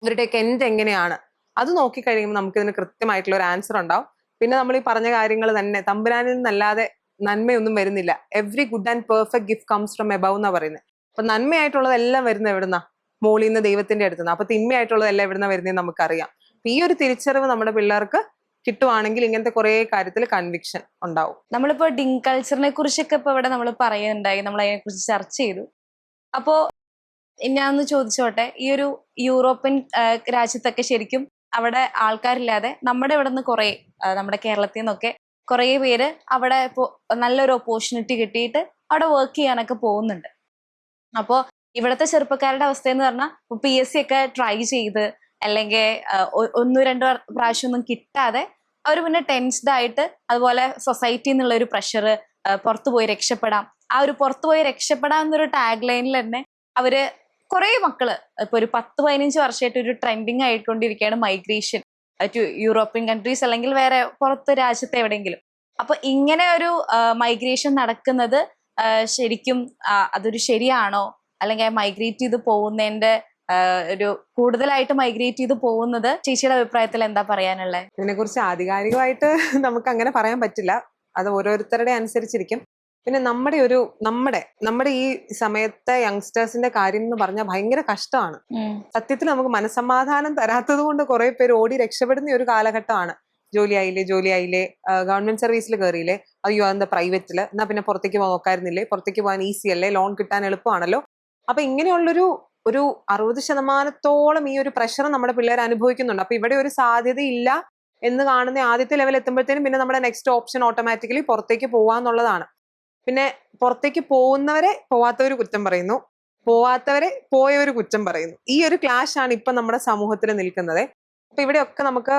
ഇവരുടെയൊക്കെ എൻഡ് എങ്ങനെയാണ്? അത് നോക്കിക്കഴിയുമ്പോൾ നമുക്ക് ഇതിന് കൃത്യമായിട്ടുള്ള ഒരു ആൻസർ ഉണ്ടാവും. പിന്നെ നമ്മൾ ഈ പറഞ്ഞ കാര്യങ്ങൾ തന്നെ തമ്പുരാനിൽ നിന്നല്ലാതെ നന്മയൊന്നും വരുന്നില്ല. Every good and perfect gift comes from above എന്നാ പറയുന്നത്. അപ്പൊ നന്മയായിട്ടുള്ളതെല്ലാം വരുന്നത് എവിടുന്ന? മോളിൽ നിന്ന് ദൈവത്തിന്റെ അടുത്തുനിന്ന്. അപ്പൊ തിന്മയായിട്ടുള്ളതെല്ലാം എവിടുന്ന വരുന്നത് നമുക്കറിയാം. ഈ ഒരു തിരിച്ചറിവ് നമ്മുടെ പിള്ളേർക്ക് കിട്ടുവാണെങ്കിൽ ഇങ്ങനത്തെ കുറെ കാര്യത്തിൽ കൺവിക്ഷൻ ഉണ്ടാവും. നമ്മളിപ്പോ ഡിങ് കൾച്ചറിനെ കുറിച്ചൊക്കെ ഇപ്പൊ ഇവിടെ നമ്മൾ പറയുന്നുണ്ടായി. നമ്മൾ അതിനെ കുറിച്ച് ചർച്ച ചെയ്തു. അപ്പോ ഞാൻ ഒന്ന് ചോദിച്ചോട്ടെ? ഈ ഒരു യൂറോപ്യൻ രാജ്യത്തൊക്കെ ശരിക്കും അവിടെ ആൾക്കാരില്ലാതെ നമ്മുടെ ഇവിടെ നിന്ന് കുറെ നമ്മുടെ കേരളത്തിൽ നിന്നൊക്കെ കുറെ പേര് അവിടെ നല്ലൊരു ഓപ്പർച്യൂണിറ്റി കിട്ടിയിട്ട് അവിടെ വർക്ക് ചെയ്യാനൊക്കെ പോകുന്നുണ്ട്. അപ്പോ ഇവിടുത്തെ ചെറുപ്പക്കാരുടെ അവസ്ഥ എന്ന് പറഞ്ഞാൽ പി എസ് സി ഒക്കെ ട്രൈ ചെയ്ത് അല്ലെങ്കിൽ ഒന്നു രണ്ടു പ്രാവശ്യം ഒന്നും കിട്ടാതെ അവർ പിന്നെ ടെൻസ്ഡ് ആയിട്ട് അതുപോലെ സൊസൈറ്റി എന്നുള്ള ഒരു പ്രഷർ പുറത്തു പോയി രക്ഷപ്പെടാം. ആ ഒരു പുറത്തു പോയി രക്ഷപ്പെടാം എന്നൊരു ടാഗ് ലൈനിൽ തന്നെ അവർ കുറെ മക്കൾ ഇപ്പൊ ഒരു പത്ത് പതിനഞ്ച് വർഷമായിട്ട് ഒരു ട്രെൻഡിങ് ആയിക്കൊണ്ടിരിക്കുകയാണ് മൈഗ്രേഷൻ ടു യൂറോപ്യൻ കൺട്രീസ് അല്ലെങ്കിൽ വേറെ പുറത്ത് രാജ്യത്ത് എവിടെയെങ്കിലും. അപ്പൊ ഇങ്ങനെ ഒരു മൈഗ്രേഷൻ നടക്കുന്നത് ശരിക്കും അതൊരു ശരിയാണോ? അല്ലെങ്കിൽ മൈഗ്രേറ്റ് ചെയ്ത് പോകുന്നതിന്റെ ഒരു കൂടുതലായിട്ട് മൈഗ്രേറ്റ് ചെയ്ത് പോകുന്നത് ചേച്ചിയുടെ അഭിപ്രായത്തിൽ എന്താ പറയാനുള്ളത് ഇതിനെക്കുറിച്ച് ആധികാരികമായിട്ട് നമുക്ക് അങ്ങനെ പറയാൻ പറ്റില്ല. അത് ഓരോരുത്തരുടെ അനുസരിച്ചിരിക്കും. പിന്നെ നമ്മുടെ ഒരു നമ്മുടെ നമ്മുടെ ഈ സമയത്തെ യങ്സ്റ്റേഴ്സിന്റെ കാര്യം എന്ന് പറഞ്ഞാൽ ഭയങ്കര കഷ്ടമാണ്. സത്യത്തിൽ നമുക്ക് മനസ്സമാധാനം തരാത്തത് കൊണ്ട് കുറെ പേര് ഓടി രക്ഷപ്പെടുന്ന ഒരു കാലഘട്ടമാണ്. ജോലി ആയില്ലേ ജോലി ആയില്ലേ ഗവൺമെന്റ് സർവീസിൽ കയറിയില്ലേ അയ്യോ എന്താ പ്രൈവറ്റിൽ എന്നാ പിന്നെ പുറത്തേക്ക് പോകാൻ നോക്കായിരുന്നില്ലേ പുറത്തേക്ക് പോകാൻ ഈസി അല്ലേ? ലോൺ കിട്ടാൻ എളുപ്പമാണല്ലോ? അപ്പൊ ഇങ്ങനെയുള്ളൊരു ഒരു അറുപത് ശതമാനത്തോളം ഈ ഒരു പ്രഷർ നമ്മുടെ പിള്ളേർ അനുഭവിക്കുന്നുണ്ട്. അപ്പൊ ഇവിടെ ഒരു സാധ്യതയില്ല എന്ന് കാണുന്ന ആദ്യത്തെ ലെവൽ എത്തുമ്പോഴത്തേനും പിന്നെ നമ്മുടെ നെക്സ്റ്റ് ഓപ്ഷൻ ഓട്ടോമാറ്റിക്കലി പുറത്തേക്ക് പോവാന്നുള്ളതാണ് പിന്നെ പുറത്തേക്ക് പോകുന്നവരെ പോവാത്തവർ കുറ്റം പറയുന്നു. പോവാത്തവരെ ഒരു കുറ്റം പറയുന്നു. ഈ ഒരു ക്ലാഷ് ആണ് ഇപ്പൊ നമ്മുടെ സമൂഹത്തിൽ നിൽക്കുന്നത്. അപ്പൊ ഇവിടെയൊക്കെ നമുക്ക്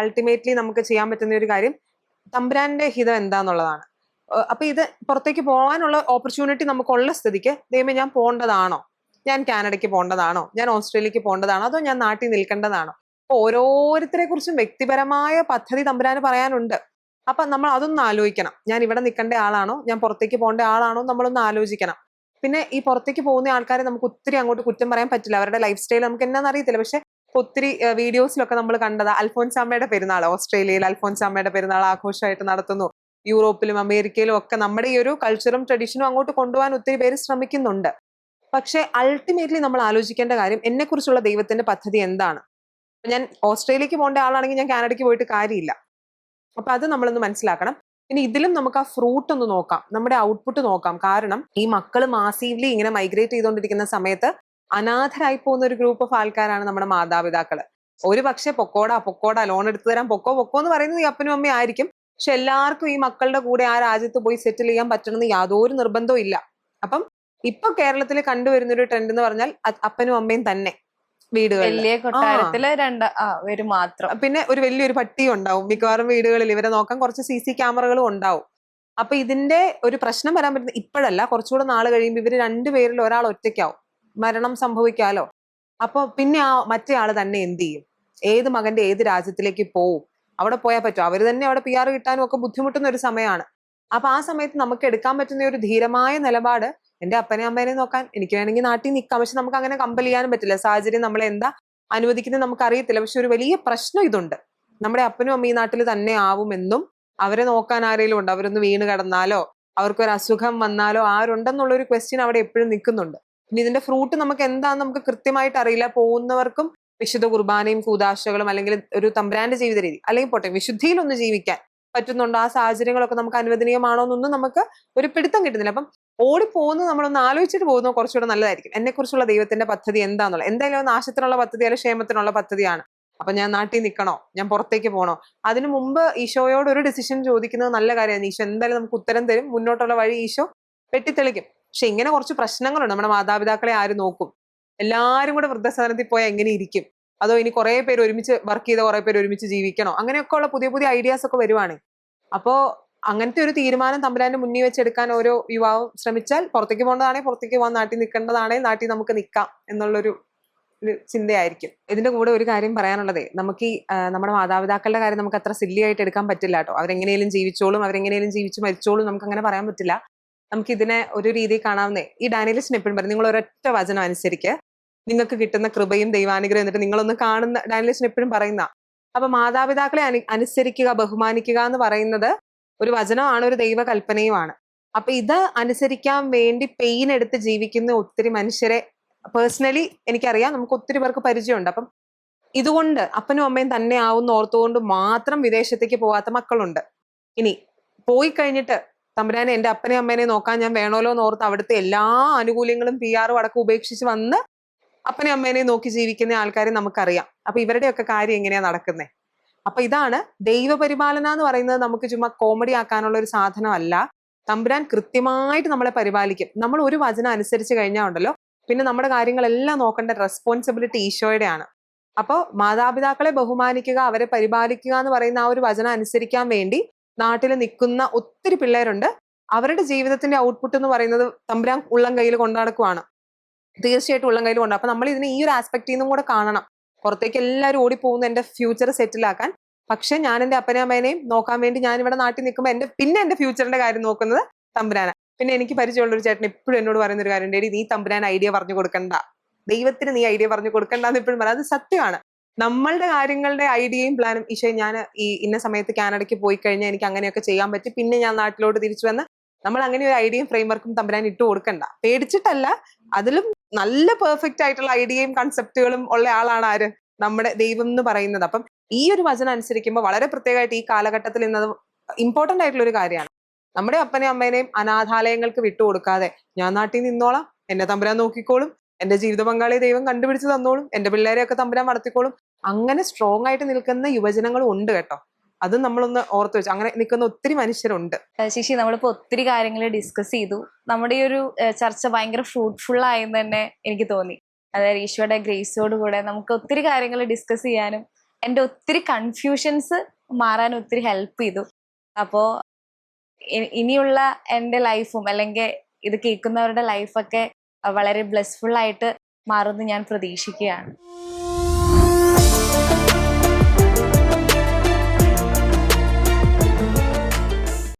അൾട്ടിമേറ്റ്ലി നമുക്ക് ചെയ്യാൻ പറ്റുന്ന ഒരു കാര്യം തമ്പുരാന്റെ ഹിതം എന്താന്നുള്ളതാണ്. അപ്പൊ ഇത് പുറത്തേക്ക് പോകാനുള്ള ഓപ്പർച്യൂണിറ്റി നമുക്കുള്ള സ്ഥിതിക്ക് ദൈവം ഞാൻ പോകേണ്ടതാണോ? ഞാൻ കാനഡയ്ക്ക് പോകേണ്ടതാണോ ഞാൻ ഓസ്ട്രേലിയക്ക് പോകേണ്ടതാണോ അതോ ഞാൻ നാട്ടിൽ നിൽക്കേണ്ടതാണോ? അപ്പൊ ഓരോരുത്തരെ കുറിച്ചും വ്യക്തിപരമായ പദ്ധതി തമ്പുരാൻ പറയാനുണ്ട്. അപ്പൊ നമ്മൾ അതൊന്ന് ആലോചിക്കണം. ഞാൻ ഇവിടെ നിൽക്കേണ്ട ആളാണോ? ഞാൻ പുറത്തേക്ക് പോകേണ്ട ആളാണോ? നമ്മളൊന്ന് ആലോചിക്കണം. പിന്നെ ഈ പുറത്തേക്ക് പോകുന്ന ആൾക്കാരെ നമുക്ക് ഒത്തിരി അങ്ങോട്ട് കുറ്റം പറയാൻ പറ്റില്ല. അവരുടെ ലൈഫ് സ്റ്റൈൽ നമുക്ക് എന്നാന്ന് അറിയത്തില്ല. പക്ഷെ ഒത്തിരി വീഡിയോസിലൊക്കെ നമ്മൾ കണ്ടത്. അൽഫോൻസാമ്മയുടെ പെരുന്നാൾ ഓസ്ട്രേലിയയിൽ അൽഫോൻസാമ്മയുടെ പെരുന്നാൾ ആഘോഷമായിട്ട് നടത്തുന്നു. യൂറോപ്പിലും അമേരിക്കയിലും ഒക്കെ നമ്മുടെ ഈ ഒരു കൾച്ചറും ട്രഡീഷനും അങ്ങോട്ട് കൊണ്ടുപോകാൻ ഒത്തിരി പേര് ശ്രമിക്കുന്നുണ്ട്. പക്ഷെ അൾട്ടിമേറ്റ്ലി നമ്മൾ ആലോചിക്കേണ്ട കാര്യം എന്നെക്കുറിച്ചുള്ള ദൈവത്തിന്റെ പദ്ധതി എന്താണ്? ഞാൻ ഓസ്ട്രേലിയക്ക് പോകേണ്ട ആളാണെങ്കിൽ ഞാൻ കാനഡയ്ക്ക് പോയിട്ട് കാര്യമില്ല. അപ്പൊ അത് നമ്മളൊന്ന് മനസ്സിലാക്കണം. ഇനി ഇതിലും നമുക്ക് ആ ഫ്രൂട്ട് ഒന്ന് നോക്കാം. നമ്മുടെ ഔട്ട്പുട്ട് നോക്കാം. കാരണം ഈ മക്കൾ മാസീവ്ലി ഇങ്ങനെ മൈഗ്രേറ്റ് ചെയ്തുകൊണ്ടിരിക്കുന്ന സമയത്ത് അനാഥരായി പോകുന്ന ഒരു ഗ്രൂപ്പ് ഓഫ് ആൾക്കാരാണ് നമ്മുടെ മാതാപിതാക്കൾ ഒരു പക്ഷേ പൊക്കോടാ പൊക്കോടാ ലോൺ എടുത്തു തരാം പൊക്കോ പൊക്കോ എന്ന് പറയുന്നത് ഈ അപ്പനും അമ്മയും ആയിരിക്കും. പക്ഷെ എല്ലാവർക്കും ഈ മക്കളുടെ കൂടെ ആ രാജ്യത്ത് പോയി സെറ്റിൽ ചെയ്യാൻ പറ്റണമെന്ന് യാതൊരു നിർബന്ധവും ഇല്ല. അപ്പം ഇപ്പൊ കേരളത്തിൽ കണ്ടുവരുന്ന ഒരു ട്രെൻഡ് എന്ന് പറഞ്ഞാൽ അപ്പനും അമ്മയും തന്നെ വീടുകളിൽ വലിയ കൊട്ടാരത്തിൽ രണ്ട് ഒരു മാത്രം. പിന്നെ ഒരു വലിയൊരു പട്ടിയും ഉണ്ടാവും. മിക്കവാറും വീടുകളിൽ ഇവരെ നോക്കാൻ കുറച്ച് സി സി ക്യാമറകളും ഉണ്ടാവും. അപ്പൊ ഇതിന്റെ ഒരു പ്രശ്നം വരാൻ പറ്റുന്ന ഇപ്പോഴല്ല കുറച്ചുകൂടെ നാൾ കഴിയുമ്പോൾ ഇവർ രണ്ടുപേരിൽ ഒരാൾ ഒറ്റയ്ക്കാവും. മരണം സംഭവിക്കാലോ. അപ്പൊ പിന്നെ ആ മറ്റേ ആൾ തന്നെ എന്ത് ചെയ്യും? ഏത് മകന്റെ ഏത് രാജ്യത്തിലേക്ക് പോവും? അവിടെ പോയാൽ പറ്റും? അവർ തന്നെ അവിടെ പി ആർ കിട്ടാനും ഒക്കെ ബുദ്ധിമുട്ടുന്ന ഒരു സമയമാണ് അപ്പൊ ആ സമയത്ത് നമുക്ക് എടുക്കാൻ പറ്റുന്ന ഒരു ധീരമായ നിലപാട് എന്റെ അപ്പനെ അമ്മേനെ നോക്കാൻ എനിക്ക് വേണമെങ്കിൽ നാട്ടിൽ നിൽക്കാം. പക്ഷെ നമുക്ക് അങ്ങനെ കമ്പൽ ചെയ്യാനും പറ്റില്ല. സാഹചര്യം നമ്മളെ എന്താ അനുവദിക്കുന്നത് നമുക്ക് അറിയത്തില്ല പക്ഷെ ഒരു വലിയ പ്രശ്നം ഇതുണ്ട്. നമ്മുടെ അപ്പനും അമ്മ ഈ നാട്ടിൽ തന്നെ ആവുമെന്നും അവരെ നോക്കാൻ ആരെങ്കിലും ഉണ്ട്? അവരൊന്ന് വീണ് കിടന്നാലോ? അവർക്കൊരു അസുഖം വന്നാലോ? ആരുണ്ടെന്നുള്ള ഒരു ക്വസ്റ്റ്യൻ അവിടെ എപ്പോഴും നിൽക്കുന്നുണ്ട്. പിന്നെ ഇതിന്റെ ഫ്രൂട്ട് നമുക്ക് എന്താണെന്ന് നമുക്ക് കൃത്യമായിട്ട് അറിയില്ല. പോകുന്നവർക്കും വിശുദ്ധ കുർബാനയും കൂതാശകളും അല്ലെങ്കിൽ ഒരു തമ്പ്രാന്റെ ജീവിത രീതി അല്ലെങ്കിൽ പോട്ടെ വിശുദ്ധിയിൽ ഒന്ന് ജീവിക്കാൻ പറ്റുന്നുണ്ടോ. ആ സാഹചര്യങ്ങളൊക്കെ നമുക്ക് അനുവദനീയമാണോ എന്നൊന്നും നമുക്ക് ഒരു പിടുത്തം കിട്ടുന്നില്ല. അപ്പം ഓടിപ്പോകുന്നത് നമ്മളൊന്ന് ആലോചിച്ചിട്ട് പോകുന്നത് കുറച്ചുകൂടെ നല്ലതായിരിക്കും. എന്നെക്കുറിച്ചുള്ള ദൈവത്തിന്റെ പദ്ധതി എന്താണെന്നുള്ളത് എന്തായാലും നാശത്തിനുള്ള പദ്ധതി അല്ലെങ്കിൽ ക്ഷേമത്തിനുള്ള പദ്ധതിയാണ്. അപ്പൊ ഞാൻ നാട്ടിൽ നിൽക്കണോ? ഞാൻ പുറത്തേക്ക് പോകണോ? അതിനു മുമ്പ് ഈശോയോട് ഒരു ഡിസിഷൻ ചോദിക്കുന്നത് നല്ല കാര്യമാണ്. ഈശോ എന്തായാലും നമുക്ക് ഉത്തരം തരും. മുന്നോട്ടുള്ള വഴി ഈശോ വെട്ടിത്തെളിക്കും. പക്ഷെ ഇങ്ങനെ കുറച്ച് പ്രശ്നങ്ങളുണ്ട്. നമ്മുടെ മാതാപിതാക്കളെ ആര് നോക്കും? എല്ലാവരും കൂടെ വൃദ്ധസദനത്തിൽ പോയാൽ എങ്ങനെ ഇരിക്കും? അതോ ഇനി കുറെ പേര് ഒരുമിച്ച് വർക്ക് ചെയ്ത കുറെ പേര് ഒരുമിച്ച് ജീവിക്കണോ? അങ്ങനെയൊക്കെ ഉള്ള പുതിയ പുതിയ ഐഡിയാസ് ഒക്കെ വരുവാണ്. അപ്പോ അങ്ങനത്തെ ഒരു തീരുമാനം തമ്പുരാന്റെ മുന്നിൽ വെച്ചെടുക്കാൻ ഓരോ യുവാവും ശ്രമിച്ചാൽ പുറത്തേക്ക് പോകേണ്ടതാണെങ്കിൽ പുറത്തേക്ക് പോകാൻ നാട്ടിൽ നിൽക്കേണ്ടതാണെങ്കിൽ നാട്ടിൽ നമുക്ക് നിൽക്കാം എന്നുള്ളൊരു ഒരു ചിന്തയായിരിക്കും. ഇതിന്റെ കൂടെ ഒരു കാര്യം പറയാനുള്ളതേ നമുക്ക് ഈ നമ്മുടെ മാതാപിതാക്കളുടെ കാര്യം നമുക്ക് അത്ര സില്ലി ആയിട്ട് എടുക്കാൻ പറ്റില്ല കേട്ടോ. അവരെങ്ങനെയും ജീവിച്ചോളും അവരെങ്ങനെയും ജീവിച്ച് മരിച്ചോളും നമുക്ക് അങ്ങനെ പറയാൻ പറ്റില്ല. നമുക്ക് ഇതിനെ ഒരു രീതിയിൽ കാണാവുന്നേ. ഈ ഡാനിയലിസ്റ്റിന് എപ്പോഴും പറയും നിങ്ങൾ ഒരൊറ്റ വചനം അനുസരിക്ക്. നിങ്ങൾക്ക് കിട്ടുന്ന കൃപയും ദൈവാനുഗ്രഹം എന്നിട്ട് നിങ്ങളൊന്ന് കാണുന്ന ഡാനിലേഷൻ എപ്പോഴും പറയുന്ന. അപ്പൊ മാതാപിതാക്കളെ അനു അനുസരിക്കുക ബഹുമാനിക്കുക എന്ന് പറയുന്നത് ഒരു വചനമാണ് ഒരു ദൈവ കൽപ്പനയുമാണ് അപ്പൊ ഇത് അനുസരിക്കാൻ വേണ്ടി പെയിൻ എടുത്ത് ജീവിക്കുന്ന ഒത്തിരി മനുഷ്യരെ പേഴ്സണലി എനിക്കറിയാം നമുക്ക് ഒത്തിരി പേർക്ക് പരിചയമുണ്ട്. അപ്പം ഇതുകൊണ്ട് അപ്പനും അമ്മയും തന്നെ ആവുന്ന ഓർത്തുകൊണ്ട് മാത്രം വിദേശത്തേക്ക് പോകാത്ത മക്കളുണ്ട്. ഇനി പോയി കഴിഞ്ഞിട്ട് തമ്പുരാനെ എന്റെ അപ്പനെയും അമ്മേനെ നോക്കാൻ ഞാൻ വേണമല്ലോ എന്ന് ഓർത്ത് അവിടുത്തെ എല്ലാ ആനുകൂല്യങ്ങളും പി ആറും അടക്കം ഉപേക്ഷിച്ച് വന്ന് അപ്പനെയും അമ്മേനെയും നോക്കി ജീവിക്കുന്ന ആൾക്കാരെ നമുക്കറിയാം. അപ്പൊ ഇവരുടെയൊക്കെ കാര്യം എങ്ങനെയാ നടക്കുന്നത് അപ്പൊ ഇതാണ് ദൈവപരിപാലന എന്ന് പറയുന്നത് നമുക്ക് ചുമ്മാ കോമഡി ആക്കാനുള്ള ഒരു സാധനമല്ല. തമ്പുരാൻ കൃത്യമായിട്ട് നമ്മളെ പരിപാലിക്കും. നമ്മൾ ഒരു വചനം അനുസരിച്ച് കഴിഞ്ഞാൽ ഉണ്ടല്ലോ. പിന്നെ നമ്മുടെ കാര്യങ്ങളെല്ലാം നോക്കേണ്ട റെസ്പോൺസിബിലിറ്റി ഈശോയുടെയാണ്. അപ്പോൾ മാതാപിതാക്കളെ ബഹുമാനിക്കുക അവരെ പരിപാലിക്കുക എന്ന് പറയുന്ന ആ ഒരു വചനം അനുസരിക്കാൻ വേണ്ടി നാട്ടിൽ നിൽക്കുന്ന ഒത്തിരി പിള്ളേരുണ്ട്. അവരുടെ ജീവിതത്തിന്റെ ഔട്ട്പുട്ട് എന്ന് പറയുന്നത് തമ്പുരാൻ ഉള്ളം കയ്യിൽ കൊണ്ടുനടക്കുവാണ് തീർച്ചയായിട്ടും ഉള്ളം കയ്യിൽ ഉണ്ട്. അപ്പൊ നമ്മൾ ഇതിനെ ഈ ഒരു ആസ്പെക്റ്റിൽ നിന്നും കൂടെ കാണണം. പുറത്തേക്ക് എല്ലാവരും ഓടിപ്പോകുന്ന എന്റെ ഫ്യൂച്ചർ സെറ്റിലാക്കാൻ പക്ഷെ ഞാൻ എന്റെ അപ്പനെയും അമ്മേനെയും നോക്കാൻ വേണ്ടി ഞാൻ ഇവിടെ നാട്ടിൽ നിൽക്കുമ്പോൾ എന്റെ പിന്നെ എന്റെ ഫ്യൂച്ചറിന്റെ കാര്യം നോക്കുന്നത് തമ്പുരാന. പിന്നെ എനിക്ക് പരിചയമുള്ള ഒരു ചേട്ടൻ എപ്പോഴും എന്നോട് പറയുന്ന ഒരു കാര്യം ഡേഡി നീ തമ്പുരാൻ ഐഡിയ പറഞ്ഞു കൊടുക്കണ്ട. ദൈവത്തിന് നീ ഐഡിയ പറഞ്ഞു കൊടുക്കണ്ട എന്ന് എപ്പോഴും പറയാം. അത് സത്യമാണ്. നമ്മളുടെ കാര്യങ്ങളുടെ ഐഡിയയും പ്ലാനും ഈശോ ഞാൻ ഈ ഇന്ന സമയത്ത് കാനഡയ്ക്ക് പോയി കഴിഞ്ഞാൽ എനിക്ക് അങ്ങനെയൊക്കെ ചെയ്യാൻ പറ്റി. പിന്നെ ഞാൻ നാട്ടിലോട്ട് തിരിച്ചു വന്ന് നമ്മൾ അങ്ങനെ ഒരു ഐഡിയയും ഫ്രെയിംവർക്കും തമ്പുരാൻ ഇട്ട് കൊടുക്കണ്ട. പേടിച്ചിട്ടല്ല അതിലും നല്ല പെർഫെക്റ്റ് ആയിട്ടുള്ള ഐഡിയയും കൺസെപ്റ്റുകളും ഉള്ള ആളാണ് ആര്? നമ്മുടെ ദൈവം എന്ന് പറയുന്നത്. അപ്പം ഈ ഒരു വചനം അനുസരിക്കുമ്പോൾ വളരെ പ്രത്യേകമായിട്ട് ഈ കാലഘട്ടത്തിൽ ഇന്നത് ഇമ്പോർട്ടന്റ് ആയിട്ടുള്ള ഒരു കാര്യമാണ്. നമ്മുടെ അപ്പനെയും അമ്മേനെയും അനാഥാലയങ്ങൾക്ക് വിട്ടുകൊടുക്കാതെ ഞാൻ നാട്ടിൽ നിന്നോളാം എന്നെ തമ്പുരാൻ നോക്കിക്കോളും എന്റെ ജീവിത പങ്കാളിയെ ദൈവം കണ്ടുപിടിച്ച് തന്നോളും എന്റെ പിള്ളേരെയൊക്കെ തമ്പുരാൻ വളർത്തിക്കോളും. അങ്ങനെ സ്ട്രോങ് ആയിട്ട് നിൽക്കുന്ന യുവജനങ്ങളും ഉണ്ട് കേട്ടോ. അത് നമ്മളൊന്ന് ഓർത്ത് വെച്ചു അങ്ങനെ നിൽക്കുന്ന ഒത്തിരി മനുഷ്യരുണ്ട്. ശിശി നമ്മളിപ്പോ ഒത്തിരി കാര്യങ്ങൾ ഡിസ്കസ് ചെയ്തു. നമ്മുടെ ഈ ഒരു ചർച്ച ഭയങ്കര ഫ്രൂട്ട്ഫുൾ ആയെന്ന് തന്നെ എനിക്ക് തോന്നി. അതായത് ഈശോയുടെ ഗ്രേസോട് കൂടെ നമുക്ക് ഒത്തിരി കാര്യങ്ങൾ ഡിസ്കസ് ചെയ്യാനും എന്റെ ഒത്തിരി കൺഫ്യൂഷൻസ് മാറാൻ ഒത്തിരി ഹെൽപ്പ് ചെയ്തു. അപ്പോൾ ഇനിയുള്ള എന്റെ ലൈഫും അല്ലെങ്കിൽ ഇത് കേൾക്കുന്നവരുടെ ലൈഫൊക്കെ വളരെ ബ്ലെസ്ഫുൾ ആയിട്ട് മാറുമെന്ന് ഞാൻ പ്രതീക്ഷിക്കുകയാണ്.